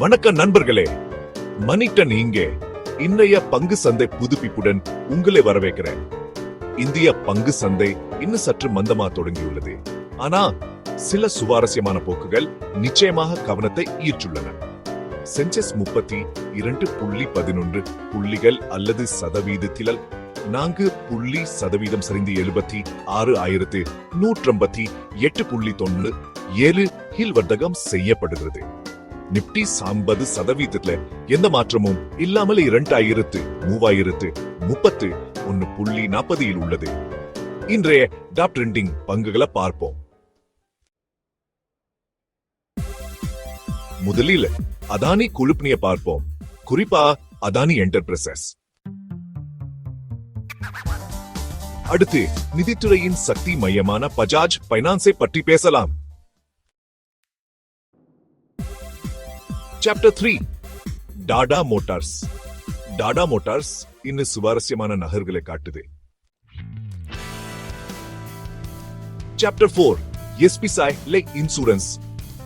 வணக்கம் நண்பர்களே மணிட்டன் இங்கே. இன்றைய பங்கு சந்தை புதுப்பிப்புடன் உங்களை வரவேற்கிறேன். இந்திய பங்கு சந்தை இன்னும் சற்று மந்தமா தொடங்கியுள்ளது. ஆனா சில சுவாரஸ்யமான போக்குகள் நிச்சயமாக கவனத்தை ஈர்த்துள்ளன. சென்செஸ் முப்பத்தி இரண்டு புள்ளி பதினொன்று புள்ளிகள் அல்லது சதவீதத்தில் நான்கு புள்ளி சதவீதம் சரிந்து எழுபத்தி ஆறு ஆயிரத்து நூற்றம்பத்தி எட்டு புள்ளி தொண்ணூறு ஏழு கீழ் வர்த்தகம் செய்யப்படுகிறது. நிப்டி ஐம்பது சதவீதத்துல எந்த மாற்றமும் இல்லாமல் இரண்டாயிரத்து மூவாயிரத்து முப்பத்து ஒன்னு புள்ளி நாற்பதில் உள்ளது. இன்றைய டாப் ட்ரெண்டிங் பங்குகளை பார்ப்போம். முதலில் அதானி குழுப்பினிய பார்ப்போம். குறிப்பா அதானி என்டர்பிரைசஸ். அடுத்து நிதித்துறையின் சக்தி மையமான பஜாஜ் பைனான்ஸை பற்றி பேசலாம். Chapter three Tata Motors Tata Motors இன்னும் சுவாரஸ்யமான நகர்களை காட்டுது. Chapter four SBI life insurance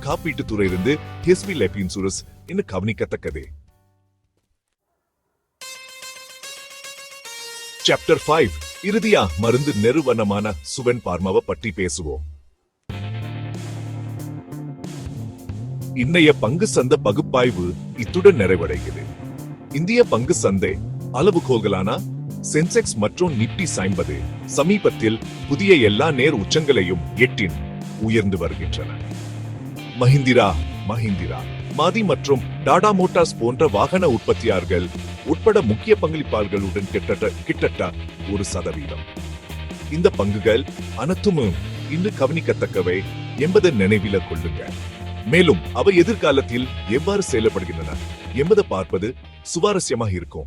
காப்பீட்டு துறையிலிருந்து எஸ்பி லைஃப் இன்சூரன்ஸ் இன்னும் கவனிக்கத்தக்கது. சாப்டர் ஃபைவ் இறுதியா மருந்து நிறுவனமான சுவன் பார்மாவை பற்றி பேசுவோம். இன்னைய பங்கு சந்தை பகுப்பாய்வு இத்துடன் நிறைவடைகிறது. இந்திய பங்கு சந்தை அளவுகோல்களான சென்செக்ஸ் மற்றும் நிப்டி ஐம்பது சமீபத்தில் புதிய எல்லா நேர் உச்சங்களையும் எட்டின் உயர்ந்து வருகின்றன. மஹிந்திரா மஹிந்திரா மாதி மற்றும் டாடா மோட்டார்ஸ் போன்ற வாகன உற்பத்தியாளர்கள் உட்பட முக்கிய பங்களிப்பாளர்களுடன் கிட்டத்தட்ட கிட்டத்தட்ட ஒரு சதவீதம். இந்த பங்குகள் அனைத்துமும் இன்று கவனிக்கத்தக்கவை என்பதை நினைவில கொள்ளுங்க மேலும் அவை எதிர்காலத்தில் எவ்வாறு செயல்படுகின்றன என்பதை பார்ப்பது சுவாரஸ்யமாக இருக்கும்.